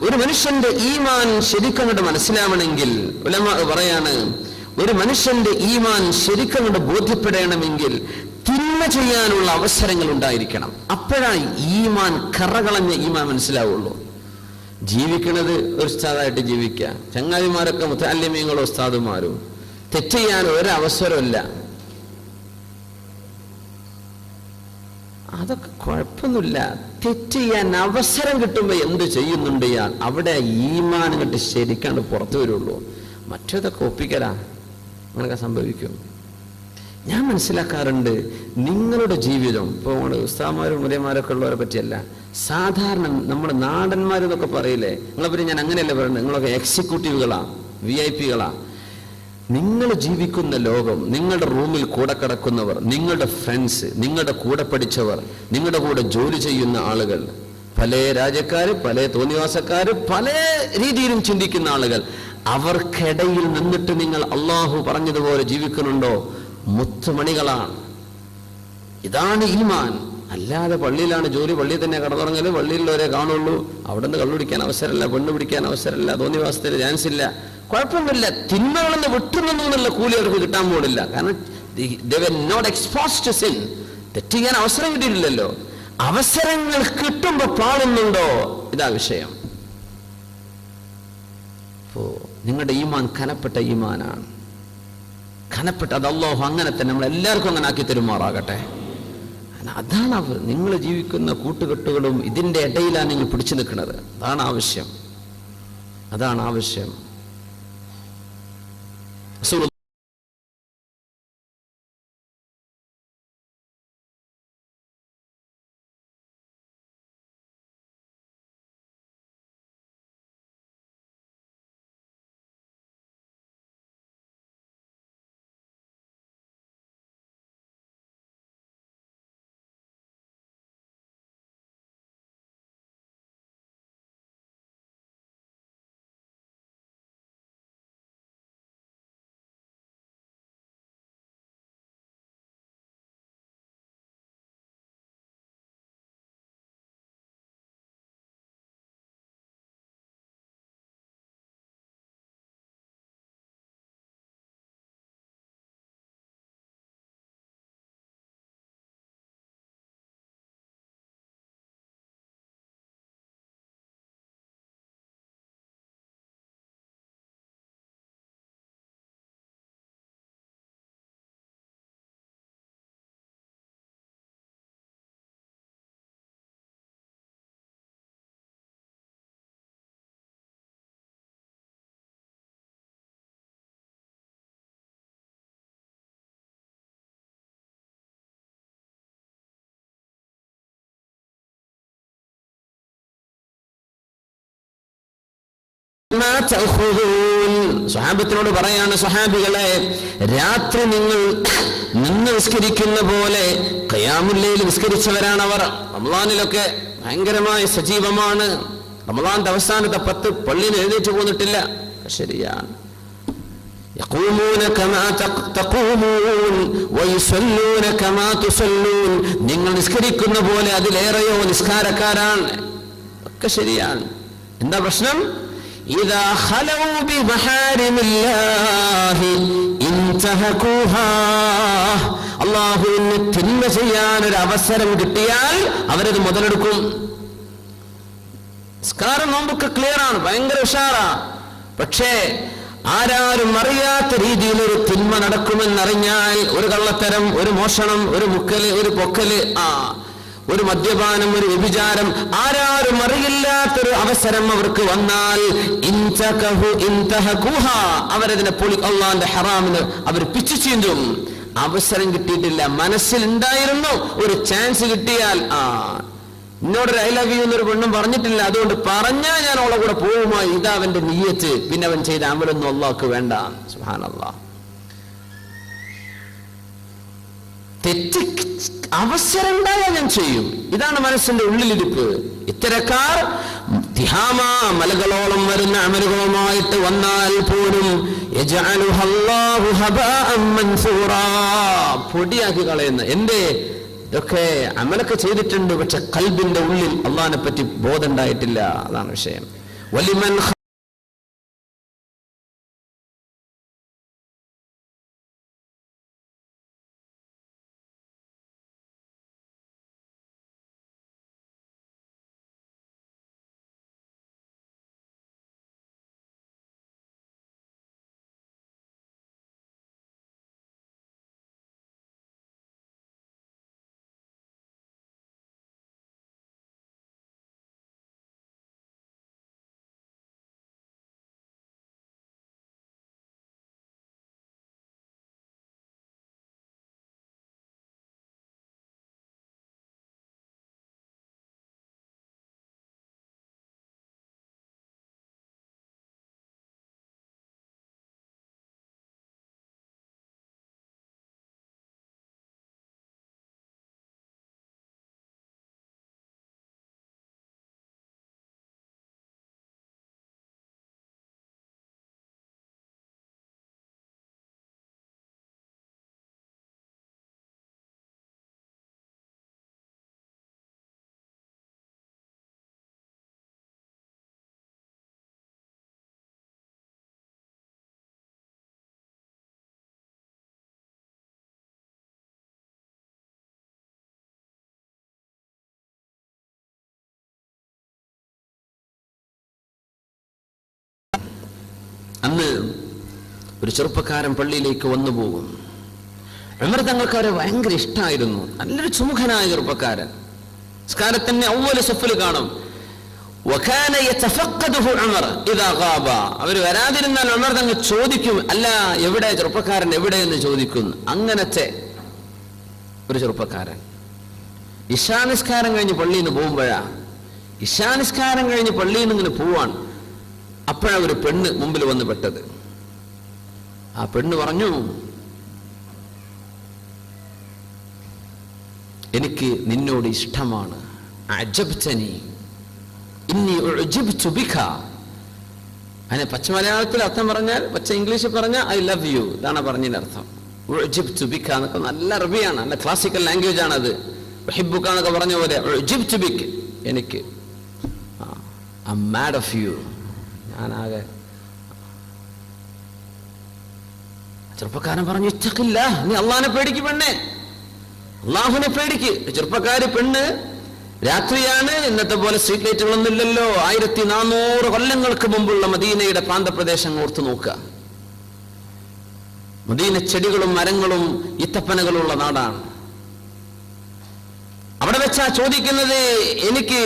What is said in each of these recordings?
ഒരു മനുഷ്യന്റെ ഈമാൻ ശരിക്കങ്ങോട്ട് മനസ്സിലാവണമെങ്കിൽ ഉലമ പറയാണ് ഒരു മനുഷ്യന്റെ ഈമാൻ ശരിക്കങ്ങോട്ട് ബോധ്യപ്പെടണമെങ്കിൽ തിന്മ ചെയ്യാനുള്ള അവസരങ്ങൾ ഉണ്ടായിരിക്കണം. അപ്പോഴാണ് ഈമാൻ കറകളഞ്ഞ ഈമാൻ മനസ്സിലാവുള്ളൂ. ജീവിക്കുന്നത് ഒരു ഉസ്താദായിട്ട് ജീവിക്കുക. ചങ്ങാതിമാരൊക്കെ മുത്താലിമ്യങ്ങളും ഉസ്താദുമാരും. തെറ്റ് ചെയ്യാൻ ഒരവസരമില്ല അതൊക്കെ കുഴപ്പമൊന്നുമില്ല. തെറ്റ് ചെയ്യാൻ അവസരം കിട്ടുമ്പോൾ എന്ത് ചെയ്യുന്നുണ്ട് ഇയാൾ? അവിടെ ഈമാൻ കണ്ട് ശരിക്കാണ്ട് പുറത്തു വരുള്ളൂ. മറ്റേതൊക്കെ ഒപ്പിക്കലാ? അങ്ങനെയൊക്കെ സംഭവിക്കും. ഞാൻ മനസ്സിലാക്കാറുണ്ട് നിങ്ങളുടെ ജീവിതം ഇപ്പോൾ നമ്മുടെ ഉസ്താമാരും മുലയന്മാരൊക്കെ ഉള്ളവരെ പറ്റിയല്ല. സാധാരണ നമ്മുടെ നാടന്മാരെന്നൊക്കെ പറയില്ലേ? നിങ്ങളെ പറ്റി ഞാൻ അങ്ങനെയല്ല പറയുന്നത്? നിങ്ങളൊക്കെ എക്സിക്യൂട്ടീവുകളാണ് വി ഐ പികളാ നിങ്ങൾ ജീവിക്കുന്ന ലോകം നിങ്ങളുടെ റൂമിൽ കൂടെ കിടക്കുന്നവർ നിങ്ങളുടെ ഫ്രണ്ട്സ് നിങ്ങളുടെ കൂടെ പഠിച്ചവർ നിങ്ങളുടെ കൂടെ ജോലി ചെയ്യുന്ന ആളുകൾ പല രാജ്യക്കാർ പല തോന്നിവാസക്കാർ പല രീതിയിലും ചിന്തിക്കുന്ന ആളുകൾ അവർക്കിടയിൽ നിന്നിട്ട് നിങ്ങൾ അള്ളാഹു പറഞ്ഞതുപോലെ ജീവിക്കുന്നുണ്ടോ? മുത്തുമണികളാണ്. ഇതാണ് ഈമാൻ. അല്ലാതെ പള്ളിയിലാണ് ജോലി പള്ളിയിൽ തന്നെ കടന്നുറങ്ങൽ പള്ളിയിലുള്ളവരെ കാണുള്ളൂ. അവിടെ നിന്ന് കള്ളുപിടിക്കാൻ അവസരമില്ല പെണ്ണ് പിടിക്കാൻ അവസരമില്ല തോന്നിവാസത്തിൽ ചാൻസ് ഇല്ല. കുഴപ്പമൊന്നുമില്ല. തിന്മകളെന്ന് വിട്ടുനിന്നു എന്നുള്ള കൂലി അവർക്ക് കിട്ടാൻ പോണില്ല. കാരണം നോട്ട് എക്സ്പോസ് ടു സിൻ തെറ്റ് ചെയ്യാൻ അവസരം കിട്ടിയിട്ടില്ലല്ലോ. അവസരങ്ങൾ കിട്ടുമ്പോ പാടുന്നുണ്ടോ? ഇതാ വിഷയം. അപ്പോ നിങ്ങളുടെ ഈമാൻ കനപ്പെട്ട ഈമാനാണ്. കനപ്പെട്ട അത് അങ്ങനെ തന്നെ നമ്മൾ എല്ലാവർക്കും അങ്ങനെ ആക്കി തരുമാറാകട്ടെ. അതാണ് അവർ നിങ്ങൾ ജീവിക്കുന്ന കൂട്ടുകെട്ടുകളും ഇതിന്റെ ഇടയിലാണ് നിങ്ങൾ പിടിച്ചു നിൽക്കുന്നത്. അതാണ് ആവശ്യം അതാണ് ആവശ്യം Rasulullah സ്വഹാബത്തിനോട് പറയാണ് സ്വഹാബികളെ രാത്രി നിങ്ങൾ നിന്ന് നിസ്കരിക്കുന്ന പോലെ ഖയാമുല്ലയിൽ നിസ്കരിച്ചവരാണ് അവർ റമളാനിലൊക്കെ ഭയങ്കരമായ സജീവമാണ് റമളാന്റെ അവസാനത്തെ പത്ത് പള്ളിയിൽ എഴുന്നേറ്റ് പോന്നിട്ടില്ല ശരിയാണ് يقومون كما تق- تقومون ويصلون كما تصلون നിങ്ങൾ നിസ്കരിക്കുന്ന പോലെ അതിലേറെയോ നിസ്കാരക്കാരാണ് ഒക്കെ ശരിയാണ് എന്താ പ്രശ്നം إذا خلوا بمحارم الله انتهكوها അള്ളാഹുവിന് തിന്മ ചെയ്യാൻ ഒരു അവസരം കിട്ടിയാൽ അവരത് മുതലെടുക്കും നിസ്കാരം നോമ്പൊക്കെ ക്ലിയർ ആണ് ഭയങ്കര ഉഷാറാ പക്ഷേ ആരാരും അറിയാത്ത രീതിയിൽ ഒരു തിന്മ നടക്കുമെന്നറിഞ്ഞാൽ ഒരു കള്ളത്തരം ഒരു മോഷണം ഒരു മുക്കല് ഒരു പൊക്കല് ആ ഒരു മദ്യപാനം ഒരു വ്യഭിചാരം ആരാരും അറിയില്ലാത്തൊരു അവസരം അവർക്ക് വന്നാൽ. അവരതിനെ പൊളി അള്ളാന്റെ ഹറാമിന് അവർ പിച്ചു ചീന്തും. അവസരം കിട്ടിയിട്ടില്ല മനസ്സിലുണ്ടായിരുന്നു ഒരു ചാൻസ് കിട്ടിയാൽ ആ. എന്നോടൊരു ഐ ലവ് യു എന്നൊരു പെണ്ണും പറഞ്ഞിട്ടില്ല അതുകൊണ്ട് പറഞ്ഞാൽ ഞാൻ അവളെ കൂടെ പോകുമോ ഇതാ അവന്റെ നീയത്ത് പിന്നെ അവൻ ചെയ്ത അമലൊന്നും അള്ളാഹ്ക്ക് വേണ്ട. സുഹാൻ അള്ളാഹ് തെറ്റ് അവസരം ഉണ്ടായാൽ ഞാൻ ചെയ്യും. ഇതാണ് മനസ്സിന്റെ ഉള്ളിലിരിപ്പ്. ഇത്തരക്കാർ മലകളോളം വരുന്ന അമലുകളുമായിട്ട് വന്നാൽ പോലും പൊടിയാക്കി കളയുന്ന എന്തേ ഇതൊക്കെ അമലൊക്കെ ചെയ്തിട്ടുണ്ട് പക്ഷെ കൽബിന്റെ ഉള്ളിൽ അള്ളഹാനെ പറ്റി ബോധമുണ്ടായിട്ടില്ല. അതാണ് വിഷയം. വലിമൻ അന്ന് ഒരു ചെറുപ്പക്കാരൻ പള്ളിയിലേക്ക് വന്നു പോകും. ഉമർ തങ്ങൾക്ക് അവരെ ഭയങ്കര ഇഷ്ടമായിരുന്നു നല്ലൊരു സുമുഖനായ ചെറുപ്പക്കാരൻ. സ്കാരത്തിന്റെ ഔവല സഫിൽ കാണും. അവർ വരാതിരുന്നാൽ ഉമർ തങ്ങൾ ചോദിക്കും അല്ല എവിടെ? ചെറുപ്പക്കാരൻ എവിടെ എന്ന് ചോദിക്കുന്നു. അങ്ങനത്തെ ഒരു ചെറുപ്പക്കാരൻ. ഇഷാനിസ്കാരം കഴിഞ്ഞ് പള്ളിയിൽ നിന്ന് പോകുമ്പോഴാ. ഇഷാനിസ്കാരം കഴിഞ്ഞ് പള്ളിയിൽ നിന്ന് ഇങ്ങനെ പോവാൻ അപ്പോഴാ ഒരു പെണ്ണ് മുമ്പിൽ വന്ന് പെട്ടത്. ആ പെണ്ണ് പറഞ്ഞു എനിക്ക് നിന്നോട് ഇഷ്ടമാണ്. ഇന്നി ബിക അതിനെ പച്ച മലയാളത്തിൽ അർത്ഥം പറഞ്ഞാൽ പച്ച ഇംഗ്ലീഷിൽ പറഞ്ഞാൽ ഐ ലവ് യു. ഇതാണ് പറഞ്ഞതിന്റെ അർത്ഥം. ബിക എന്നൊക്കെ നല്ല അറബിയാണ് നല്ല ക്ലാസിക്കൽ ലാംഗ്വേജ് ആണത് ഹിബുക്ക എന്നൊക്കെ പറഞ്ഞ പോലെ ബിക് എനിക്ക് ഐ മാഡ് ഓഫ് യു. ഞാനാകെ ചെറുപ്പക്കാരൻ പറഞ്ഞു ഇച്ചക്കില്ല നീ അള്ളാഹിനെ പേടിക്ക് പെണ്ണേ. അള്ളാഹുവിനെ പേടിക്ക്. ചെറുപ്പക്കാര് പെണ്ണ് രാത്രിയാണ് ഇന്നത്തെ പോലെ സ്ട്രീറ്റ് ലൈറ്റുകളൊന്നും ഇല്ലല്ലോ. ആയിരത്തി നാനൂറ് കൊല്ലങ്ങൾക്ക് മുമ്പുള്ള മദീനയുടെ പ്രാന്തപ്രദേശം ഓർത്ത് നോക്കുക. മദീന ചെടികളും മരങ്ങളും ഇത്തപ്പനകളുള്ള നാടാണ്. അവിടെ വെച്ചാ ചോദിക്കുന്നത് എനിക്ക്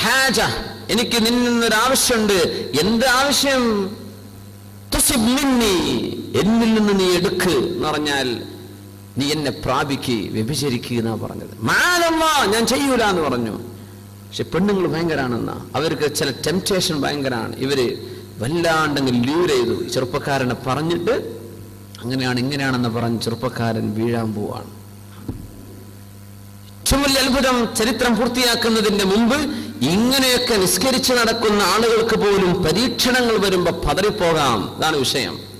ഹാജ എനിക്ക് നിന്നൊരു ആവശ്യമുണ്ട് എന്ത് ആവശ്യം? എന്നിൽ നിന്ന് നീ എടുക്ക് എന്ന് പറഞ്ഞാൽ നീ എന്നെ പ്രാപിക്ക് വ്യഭിചരിക്കുക എന്നാ പറഞ്ഞത്. മാനമ്മാ ഞാൻ ചെയ്യൂല എന്ന് പറഞ്ഞു. പക്ഷെ പെണ്ണുങ്ങൾ ഭയങ്കരാണെന്നാ. അവർക്ക് ചില ടെംപ്റ്റേഷൻ ഭയങ്കരമാണ് ഇവർ വല്ലാണ്ടെങ്കിൽ ലൂർ ചെയ്തു. ചെറുപ്പക്കാരനെ പറഞ്ഞിട്ട് അങ്ങനെയാണ് ഇങ്ങനെയാണെന്ന് പറഞ്ഞ് ചെറുപ്പക്കാരൻ വീഴാൻ പോവാണ്. ഏറ്റവും വലിയ അത്ഭുതം ചരിത്രം പൂർത്തിയാക്കുന്നതിന്റെ മുമ്പ് ഇങ്ങനെയൊക്കെ നിസ്കരിച്ച് നടക്കുന്ന ആളുകൾക്ക് പോലും പരീക്ഷണങ്ങൾ വരുമ്പോൾ പതറിപ്പോകാം. അതാണ് വിഷയം.